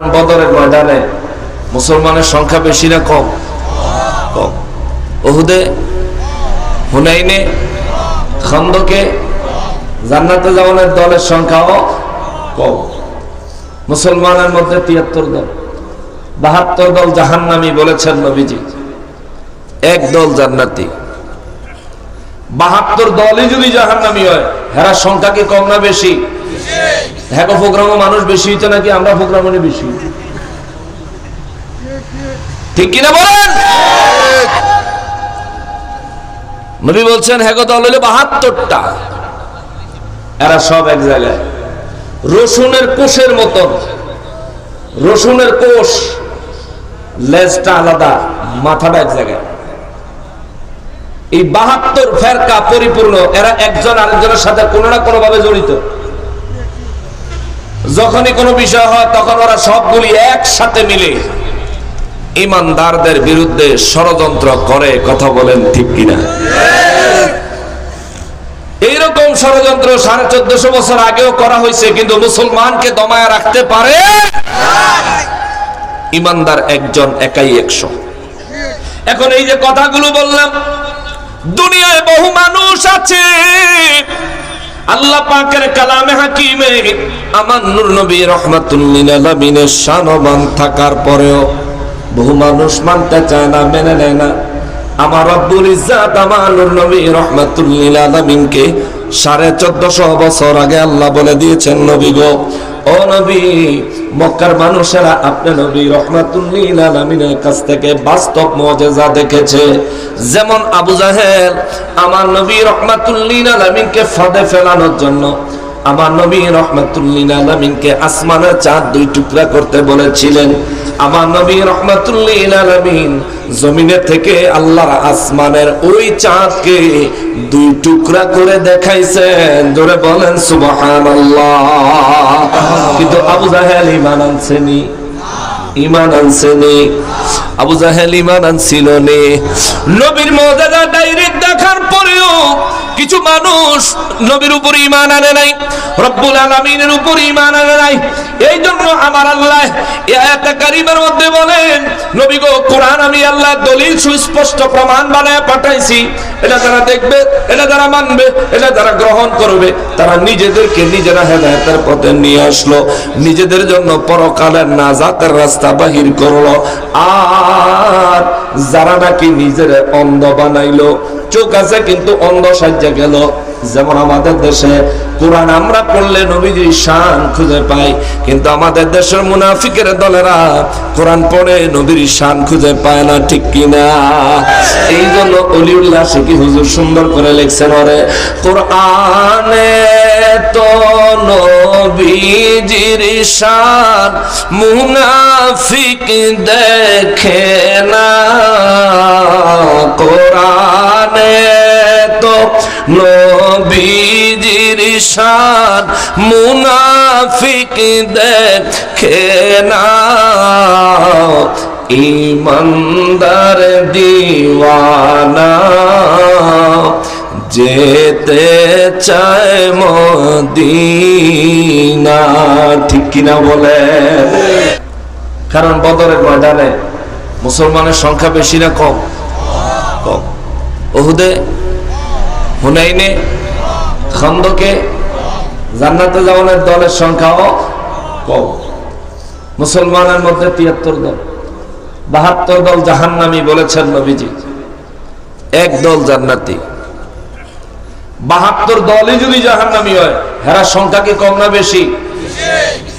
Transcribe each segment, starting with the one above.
বদরের ময়দানে মুসলমানের সংখ্যা বেশি না কম? কম। ওহুদে হুনাইনে, খন্দকে জান্নাতে যাওয়ানের দলের সংখ্যাও কম। মুসলমানের মধ্যে তিয়াত্তর দল, বাহাত্তর দল জাহান্নামি বলেছেন নবীজি। এক দল জান্নাতি। বাহাত্তর দলই যদি জাহান্নামি হয়, হেরার সংখ্যা কি কম না বেশি? হ্যাঁ প্রোগ্রামে মানুষ বেশি হইতো নাকি? আমরা প্রোগ্রামে বেশি হইতো? ঠিক কিনা বলেন? নবী বলছেন হ্যাঁ দল হলে বাহাত্তরটা। এরা সব এক জায়গায়। রসুনের কোষের মতন। রসুনের কোষ, লেজটা আলাদা, মাথাটা এক জায়গায়। এই বাহাত্তর ফেরকা পরিপূর্ণ, এরা একজন আরেকজনের সাথে কোনো না কোনো ভাবে জড়িত। যখনই কোনো বিষয় হয়, তখন ওরা সবগুলি একসাথে মিলে ইমানদারদের বিরুদ্ধে ষড়যন্ত্র করে, কথা বলেন ঠিক কিনা? এইরকম ষড়যন্ত্র সাড়ে চোদ্দশো বছর আগেও করা হয়েছে, কিন্তু মুসলমানকে দমায় রাখতে পারে ইমানদার একজন একাই একশো। এখন এই যে কথাগুলো বললাম, দুনিয়ায় বহু মানুষ আছে আল্লাহ পাকের কালামে হাকিমে আমার নূর নবী রহমাতুল্লিল আলামিনের শানবান থাকার পরেও বহু মানুষ মানতে চায় না, মেনে নেয় না। আমার রব্বুল ইজ্জাত আমার নূর নবী রহমাতুল্লিল আলামিনকে সাড়ে চোদ্দশো বছর আগে আল্লাহ বলে দিয়েছেন, নবী গো, ও নবী, মক্কার মানুষেরা আপনি নবী, রহমাতুল্লিল আলামিনের কাছ থেকে বাস্তব মজেজা দেখেছে। যেমন আবু জাহেল, আমার নবী রহমাতুল্লিল আলামিনকে ফাঁদে ফেলানোর জন্য আমার নবী রহমাতুল্লিল আলামিনকে আসমানের চাঁদ দুই টুকরা করতে বলেছিলেন। আমার নবী রহমাতুল্লিল জমিনে জমিনের থেকে আল্লাহর আসমানের ওই চাঁদকে দুই টুকরা করে দেখাইছেন। ধরে বলেন, সুবহানাল্লাহ। কিন্তু আবু জাহেল ইমান আনছেনি? ইমান আনছেনি? আবু জাহেল ইমান আনছিল নে। নবীর মর্যাদা ডাইরেক্ট দেখার পরেও কিছু মানুষ নবীর উপর ইমান আনে নাই, রব্বুল আলামিনের উপর ইমান আনে নাই। এই জন্য আমার আল্লাহ কারিমের মধ্যে বলেন, নবী গো, কোরআন আমি আল্লাহ দলিল সুস্পষ্ট প্রমাণ বানায় পাঠাইছি। এটা যারা দেখবে, এটা যারা মানবে, এটা যারা গ্রহণ করবে, তারা নিজেদেরকে নিজেরা হেদায়েতের পথে নিয়ে আসলো। নিজেদের জন্য পরকালের নাজাতের রাস্তা বাহির করল। আর যারা নাকি নিজের অন্ধ বানাইলো চোখ আছে কিন্তু অন্ধ সাজ্জা গেল। যেমন আমাদের দেশে কোরআন আমরা পড়লে নবীজির শান খুঁজে পাই, কিন্তু আমাদের দেশের মুনাফিকের দলেরা কোরআন পড়ে নবীর শান খুঁজে পায় না, ঠিক কিনা? এই জন্য অলিউল্লাহ শিখি হুজুর সুন্দর করে লিখছেন ওরে, কোরআনে তো নবীজির শান মুনাফিক দেখে না, কোরআনে তো শান মুনাফিক দেখে না ইমানদার দিওয়ানা। যেতে চায় মদিনা। ঠিক কিনা বলে কারণ বদরের ময়দানে মুসলমানের সংখ্যা বেশি না কম? কম। ওহুদে, হুনাইনে, খন্দকে জান্নাতে যাওয়ানের দলের সংখ্যাও কম। মুসলমানের মধ্যে তিয়াত্তর দল, বাহাত্তর দল জাহান্নামি বলেছেন নবীজি। এক দল জান্নাতি। বাহাত্তর দলই যদি জাহান্নামি হয়, হেরার সংখ্যা কি কম না বেশি?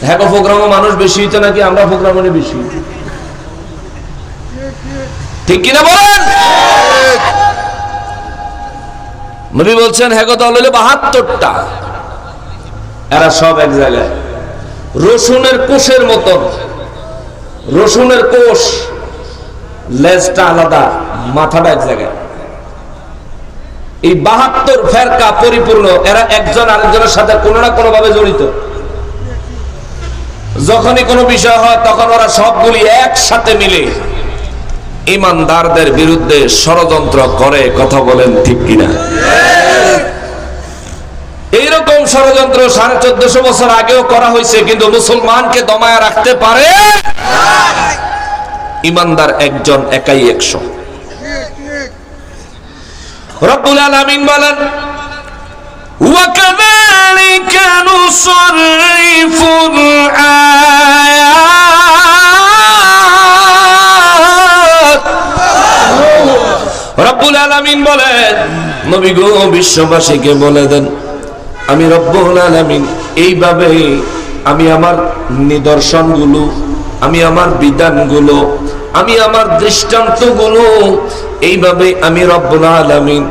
হ্যাঁ প্রোগ্রামে মানুষ বেশি হইতো নাকি আমরা প্রোগ্রামে বেশি? ঠিক কিনা বলেন? নবী বলছেন হ্যাঁ দল হলে বাহাত্তরটা। এরা সব এক জায়গায়। রসুনের কোষের মতন। রসুনের কোষ লেজটা আলাদা, মাথাটা এক জায়গায়। এই বাহাত্তর ফেরকা পরিপূর্ণ, এরা একজন আরেকজনের সাথে কোনো না কোনো ভাবে জড়িত। যখনই কোনো বিষয় হয়, তখন ওরা সবগুলি একসাথে মিলে ইমানদারদের বিরুদ্ধে ষড়যন্ত্র করে, কথা বলেন ঠিক কিনা? এইরকম এরকম ষড়যন্ত্র সাড়ে চোদ্দশো বছর আগেও করা হয়েছে কিন্তু মুসলমানকে দমায় রাখতে পারে ইমানদার একজন একাই একশো রব্বুল আলামিন বলেন وكذلك نصرف الآيات রব্বুল আলামিন বলেন নবী গো বিশ্ববাসীকে বলে দেন আমি রব্বুল আলামিন, এইভাবে আমি আমার নিদর্শনগুলো, আমি আমার বিধানগুলো, আমি আমার দৃষ্টান্তগুলো, এইভাবে আমি রব্বুল আলামিন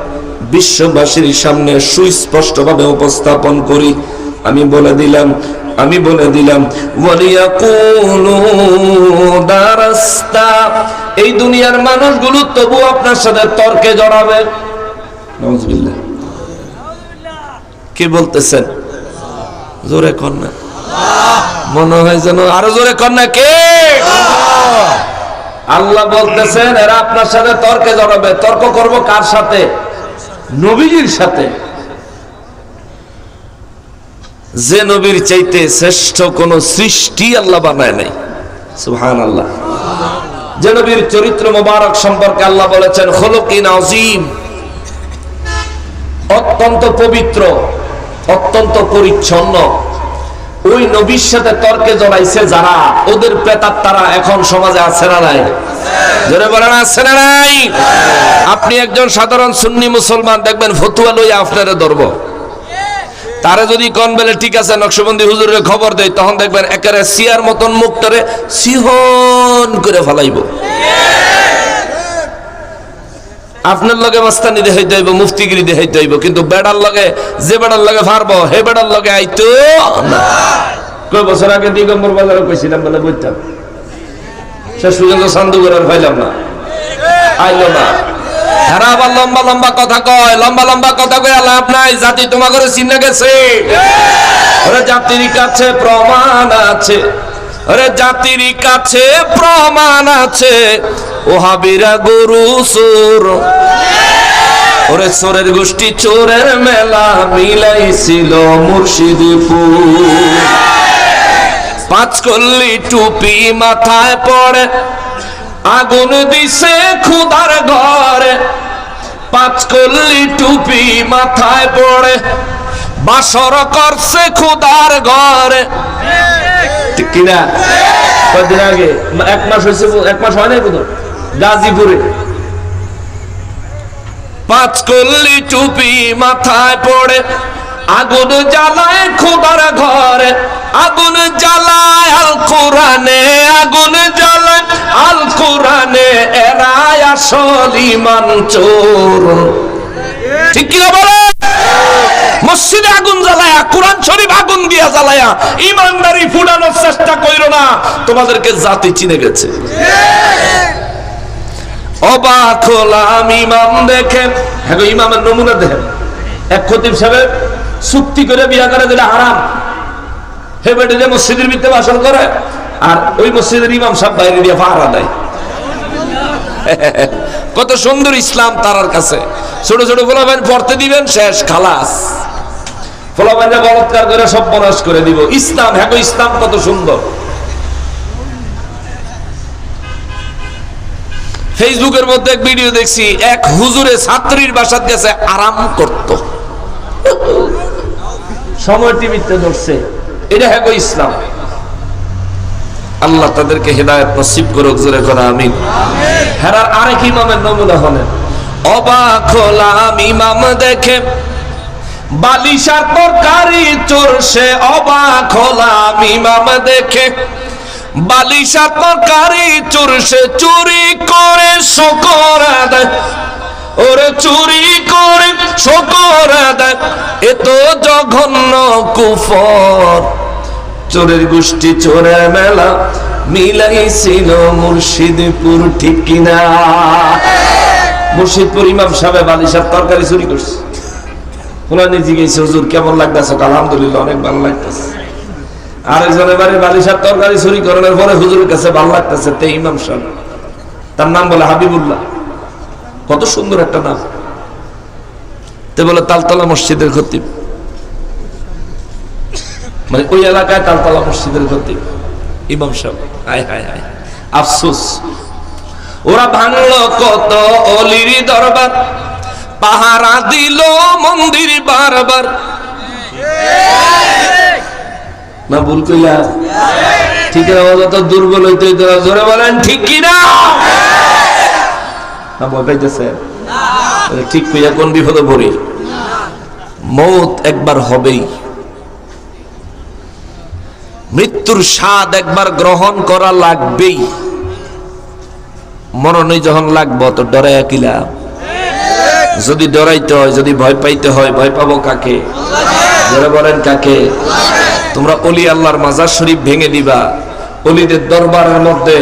বিশ্ববাসীর সামনে সুস্পষ্টভাবে উপস্থাপন করি। আমি বলে দিলাম, আমি বলে দিলাম এই দুনিয়ার মানুষগুলো তবু আপনার সাথে তর্কে জড়াবে। নাউজুবিল্লাহ। কে বলতেছেন? জোরে না। মনে হয় যেন আরও জোরে না কে? আল্লাহ বলতেছেন, এরা আপনার সাথে তর্কে জড়াবে। তর্ক করব কার সাথে? নবীজির সাথে। যে নবীর চাইতে শ্রেষ্ঠ কোন সৃষ্টি আল্লাহ বানায় নাই। সুহান আল্লাহ যে নবীর চরিত্র মোবারক সম্পর্কে আল্লাহ বলেছেন হলকিন আজিম অত্যন্ত পবিত্র অত্যন্ত পরিচ্ছন্ন। ওই নবীর সাথে তর্কে জড়াইছে যারা, ওদের প্রেতার তারা এখন সমাজে আছে না নাই? আপনি একজন সাধারণ সুন্নি মুসলমান, দেখবেন ফতুয়া লই আপনারে ধরব। তারে যদি কন বেলে, ঠিক আছে, নকশবন্দি হুজুরের খবর দেয় তখন দেখবেন একেবারে সিয়ার মতন মুখটারে সিহন করে ফেলাইব। আপনার লগে মাস্তানি দেখাইতে হইব মুফতিগিরি দেখাইতে হইব, কিন্তু বেড়ার লগে, যে বেড়ার লগে ফারবো, হে বেড়ার লগে আইতো কয় বছর আগে দিগম্বর বাজারে কইছিলাম বলে বুঝতাম। সে পর্যন্ত সান্দু করে আর পাইলাম না। আইলো না। হেরা আবার লম্বা লম্বা কথা কয়, লম্বা লম্বা কথা কয় লাভ নাই, জাতি তোমা করে চিনে গেছে। ওরে জাতির কাছে প্রমাণ আছে ওরে জাতির কাছে প্রমাণ আছে। ও হাবিরা গরু সুর ওরে চোরের গোষ্ঠী, চোরের মেলা মিলাইছিল মুর্শিদপুর। পাঁচ কল্লি টুপি মাথায় পড়ে, আগুন দিছে খুদার ঘরে। পাঁচ কল্লি টুপি মাথায় পড়ে, বাসর করছে খুদার ঘরে। কিনা? কদিন আগে? এক মাস হয়েছে এক মাস হয় নাই বোধ গাজীপুরে। পাঁচ কল্লি টুপি মাথায় পড়ে, আগুন জ্বালায় খুদার ঘরে, আগুন জ্বালায় আল কোরআনে, আগুন জ্বালায় আল কোরআনে, এরাই আসল ইমান চোর। ঠিক কিনা বলে? মসজিদে আগুন জ্বালায়া, কোরআন শরীফ আগুন দিয়া জ্বালায়া ইমানদারি ফুটানোর চেষ্টা কইরো না, তোমাদেরকে জাতি চিনে গেছে। অবাক হলাম ইমাম দেখে। হ্যাঁ ইমামের নমুনা দেখেন। এক খতিব সাহেব চুক্তি করে বিয়া করে যেটা হারাম। হে বেটে মসজিদের ভিতরে বাসন করে, আর ওই মসজিদের ইমাম সাহেব বাইরে দিয়ে পাহারা দেয়। কত সুন্দর ইসলাম তারার কাছে। ছোট ছোট ফলাফাইন পড়তে দিবেন, শেষ, খালাস। ফলাফাইনে বলৎকার করে সব বনাশ করে দিব। ইসলাম হ্যাঁ ইসলাম কত সুন্দর। ফেসবুকের মধ্যে এক ভিডিও দেখছি এক হুজুরে ছাত্রীর বাসাত গেছে আরাম করত। সময় টিভিতে ধরছে। এটা হ্যাঁ ইসলাম। আল্লাহ তাদেরকে হেদায়ত নসিব করুক জোরে করা আমিন। হেরার আরেক ইমামের নমুনা হলেন। অবাক হলাম ইমাম দেখে বালিশার তরকারি চোরসে অবাক হলাম ইমাম দেখে। বালিশা তরকারি চুরসে চুরি করে শকর দেয় ওরে চুরি করে শকর দেয় এ তো জঘন্য কুফর। চোরের গোষ্ঠী, চোরের মেলা মিলাইছিল মুর্শিদপুর, ঠিক কিনা? মুর্শিদপুর ইমাম সাহেব বালিশার তরকারি চুরি করছে। ফুলানি জিজ্ঞেস, হুজুর, কেমন লাগতেছে? আলহামদুলিল্লাহ, অনেক ভালো লাগতেছে। আরেকজন এবারে বালিশার তরকারি চুরি করানোর পরে হুজুরের কাছে ভালো লাগতেছে, তে ইমাম সাহেব। তার নাম বলে হাবিবুল্লাহ। কত সুন্দর একটা নাম। তে বলে তালতলা মসজিদের খতিব। মানে ওই এলাকায় তালতলা মসজিদের ক্ষতি ইমাম সাহেব। হায় হায় হায়। আফসোস। ওরা ভাঙলো কত অলির দরবার। পাহারা দিল মন্দির বারবার। না ভুল কইলা? ঠিক তো দুর্বল হইতে হইতে জোরে বলেন, ঠিক কি না? ভয় পাইতেছে। ঠিক কইয়া কোন বিপদে পড়ি? মৌত একবার হবেই। মৃত্যুর স্বাদ একবার গ্রহণ করা লাগবেই। মরণে যখন লাগবো, তো ডরে কিলা যদি ডরাইতে হয়, যদি ভয় পাইতে হয়, ভয় পাবো কাকে? বলেন কাকে? তোমরা অলি আল্লাহর মাজার শরীফ ভেঙে দিবা। অলিদের দরবারের মধ্যে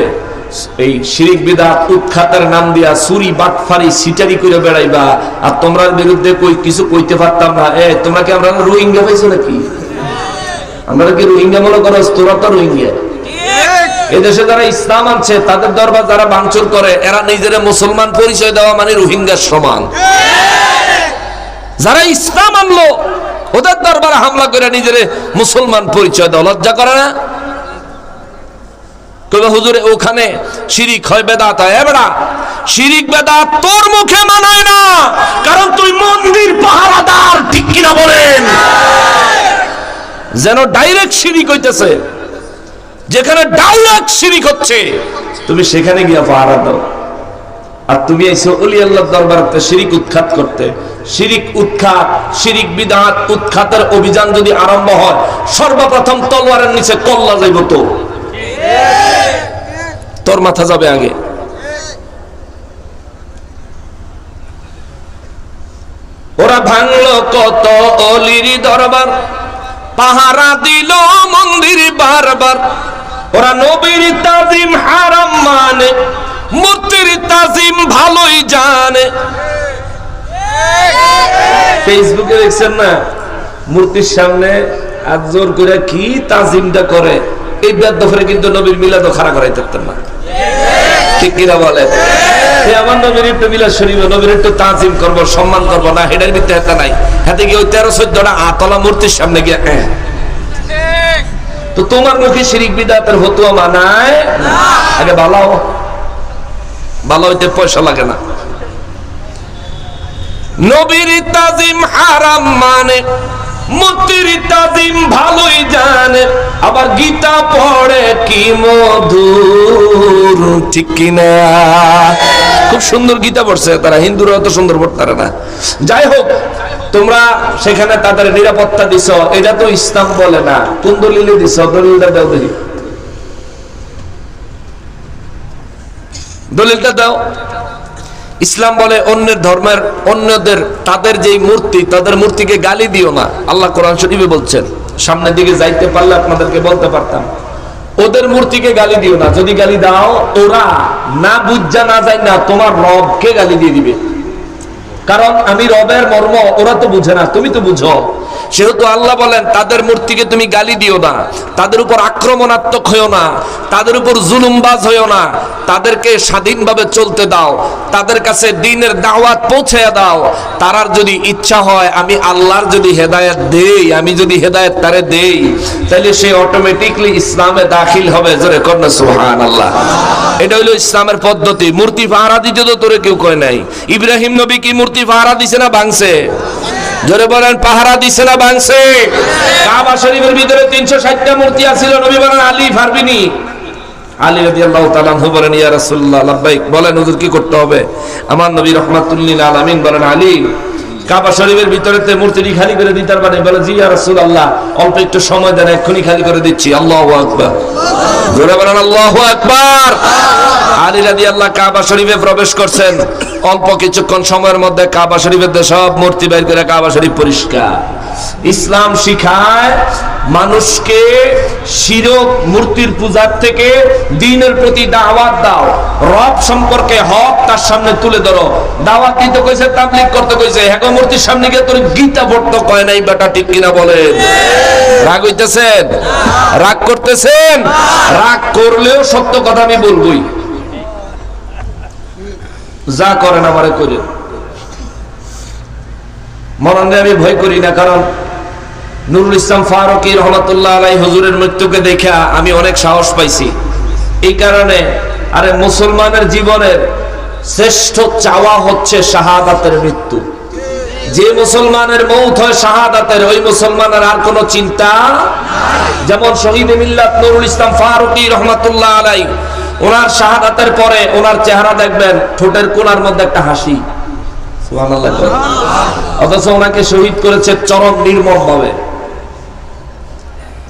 এই শিরিক বিদাত উৎখাতের নাম দিয়া সুরি বাটফারি সিটারি করে বেড়াইবা। আর তোমরার বিরুদ্ধে কই কিছু কইতে পারতাম না। এ তোমরা কি আমরা রোহিঙ্গা পাইছো নাকি? আমরা কি রোহিঙ্গা মনে করো? তোরা তো রোহিঙ্গা। এই দেশে যারা ইসলাম আনছে তাদের দরবার যারা ভাঙচুর করে এরা নিজেরা মুসলমান পরিচয় দেওয়া মানে রোহিঙ্গার সমান। যারা ইসলাম আনলো ওদের দরবারে হামলা করে নিজের মুসলমান পরিচয় দেওয়া লজ্জা করে না? কবে হুজুরে, ওখানে শিরিক হয় বেদাত এবড়া শিরিক বেদাত তোর মুখে মানায় না, কারণ তুই মন্দির পাহারাদার, ঠিক কিনা বলেন? যেন ডাইরেক্ট শিরিক হইতেছে, যেখানে ডাইরেক্ট শিরিক হচ্ছে, তুমি সেখানে গিয়া পাহারা দাও। আর তুমি এসে অলি আল্লাহর দরবারতে শিরিক উৎখাত করতে। শিরিক উৎখাত, শিরিক বিদাত উৎখাতের অভিযান যদি আরম্ভ হয়, সর্বপ্রথম তলোয়ারের নিচে কল্লা যাইব তো। তোর মাথা যাবে আগে। ওরা ভাঙলো কত অলির দরবার, পাহারা দিল মন্দির বারবার। ওরা নবীর তাজিম হারাম মানে মূর্তির তাজিম ভালোই জানে। ফেসবুকে দেখছেন না? মূর্তির সামনে আর জোর করে কি তাজিমটা করে? এই দফরে কিন্তু নবীর মিলাদ খাড়া করাই থাকতেন না। হাতে হাতে তো তোমার শিরিক। ভালো হইতে পয়সা লাগে না। নবীর তাজিম হারাম মানে মূর্তির তাজিম ভালোই জানে, আবার গীতা পড়ে কি মধুর, ঠিক কিনা? খুব সুন্দর গীতা পড়ছে তারা, হিন্দুরা অত সুন্দর পড়তে না। যাই হোক, তোমরা সেখানে তাদের নিরাপত্তা দিছ, এটা তো ইসলাম বলে না। কোন দলিলে দিছ? দলিলটা দাও দেখি। দলিলটা দাও। ইসলাম বলে অন্যের ধর্মের, অন্যদের, তাদের যেই মূর্তি, তাদের মূর্তিকে গালি দিও না। আল্লাহ কোরআন শরীফে বলছেন, সামনের দিকে যাইতে পারলে আপনাদেরকে বলতে পারতাম, ওদের মূর্তিকে গালি দিও না। যদি গালি দাও, ওরা না বুঝা না যায় না তোমার রবকে গালি দিয়ে দিবে। কারণ আমি রবের মর্ম, ওরা তো বুঝে না, তুমি তো বুঝো। সেহেতু আল্লাহ বলেন, তাদের মূর্তিকে তুমি গালি দিও না, তাদের উপর আক্রমণাত্মক হইও না, তাদের উপর জুলুমবাজ হইও না, তাদেরকে স্বাধীনভাবে চলতে দাও, তাদের কাছে দিনের দাওয়াত পৌঁছে দাও। তারার যদি ইচ্ছা হয়, আমি আল্লাহর যদি হেদায়েত দেই, আমি যদি হেদায়েত তারে দেই তাহলে সে অটোমেটিকলি ইসলামে দাখিল হবে, জোরে কন্যা সুহান আল্লাহ এটা হইল ইসলামের পদ্ধতি। মূর্তি পাহারা দিতে তো তোরে কেউ কয় নাই। ইব্রাহিম নবী কি মূর্তি পাহারা দিছে না ভাঙছে? জোরে বলেন, পাহারা দিছে না ভাঙছে কাবা শরীফের ভিতরে তিনশো ষাটটা মূর্তি আছিল, নবী বলেন, আলী ফারবিনী। আলী রাজি আল্লাহ আনহু বলেন, ইয়া লাব্বাইক। বলেন, হুজুর, কি করতে হবে? আমার নবী রাহমাতুল্লিল আলামিন বলেন, আলী কাবা শরীফের ভিতরেতে মূর্তিটি খালি করে দিতার পারে বলে, জি ইয়া রাসূলুল্লাহ, অল্প একটু সময় দেন, এক্ষুনি খালি করে দিচ্ছি। আল্লাহ আকবার। জোরে বলেন, আল্লাহু আকবার। আলী রাদিয়াল্লাহ কাবা শরীফে প্রবেশ করছেন। অল্প কিছুক্ষণ সময়ের মধ্যে কাবা শরীফের সব মূর্তি বের করে কাবা শরীফ পরিষ্কার। ইসলাম শিখায় মানুষকে শিরক মূর্তির পূজার থেকে দিনের প্রতি দাওয়াত দাও। রব সম্পর্কে হক তার সামনে তুলে ধরো। দাওয়াত দিতে কইছে, তাবলিগ করতে কইছে হ্যাঁ মূর্তির সামনে গিয়ে তোর গীতা পড়তে কয় নাই বেটা, ঠিক কিনা বলেন? রাগ হইতেছেন? রাগ করতেছেন? রাগ করলেও সত্য কথা আমি বলবই। যা করেন আমারে করেন। মনন্দে আমি ভয় করি না, কারণ নুরুল ইসলাম ফারুকি রহমতুল্লাহ আলাই হুজুরের মৃত্যুকে দেখা আমি অনেক সাহস পাইছি। এই কারণে, আরে মুসলমানের জীবনের শ্রেষ্ঠ চাওয়া হচ্ছে শাহাদাতের মৃত্যু। যে মুসলমানের মৌত হয় শাহাদাতের, ওই মুসলমানের আর কোনো চিন্তা যেমন শহীদ মিল্লাত নুরুল ইসলাম ফারুকি রহমতুল্লাহ আলাই ওনার শাহাদাতের পরে ওনার চেহারা দেখবেন, ঠোঁটের কোনার মধ্যে একটা হাসি। অথচ ওনাকে শহীদ করেছে চরম নির্মম ভাবে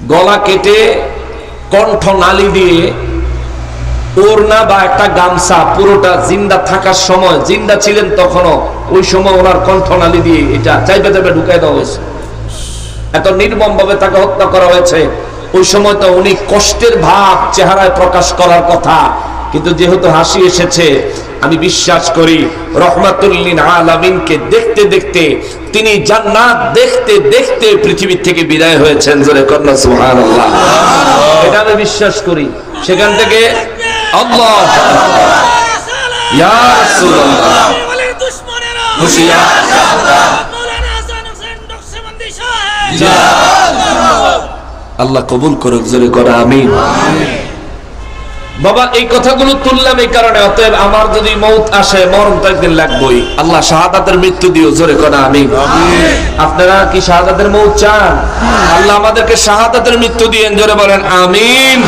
গলা কেটে কণ্ঠ নালি দিয়ে ওড়না বা একটা গামছা পুরোটা জিন্দা থাকার সময়, জিন্দা ছিলেন তখনও, ওই সময় ওনার কণ্ঠনালী দিয়ে এটা চাইবে চাইবে ঢুকাই দেওয়া হয়েছে। এত নির্মম ভাবে তাকে হত্যা করা হয়েছে। ওই সময় তো উনি কষ্টের ভাব, চেহারায় প্রকাশ করার কথা। কিন্তু যেহেতু হাসি এসেছে আমি বিশ্বাস করি রহমাতুল্লিন দেখতে দেখতে, তিনি জান্নাত দেখতে দেখতে পৃথিবীর থেকে বিদায় হয়েছেন, জোরে কন্যা সুবহানাল্লাহ। এটা আমি বিশ্বাস করি। সেখান থেকে আল্লাহ। আল্লাহ কবুল করুক, জোরে করে আমিন। বাবা এই কথাগুলো তুললাম এই কারণে অতএব আমার যদি মৌত আসে মরণ তো একদিন লাগবই। আল্লাহ শাহাদাতের মৃত্যু দিও জোরে করে আমি আপনারা কি শাহাদাতের মৌত চান? আল্লাহ আমাদেরকে শাহাদাতের মৃত্যু দিয়ে জোরে বলেন আমিন।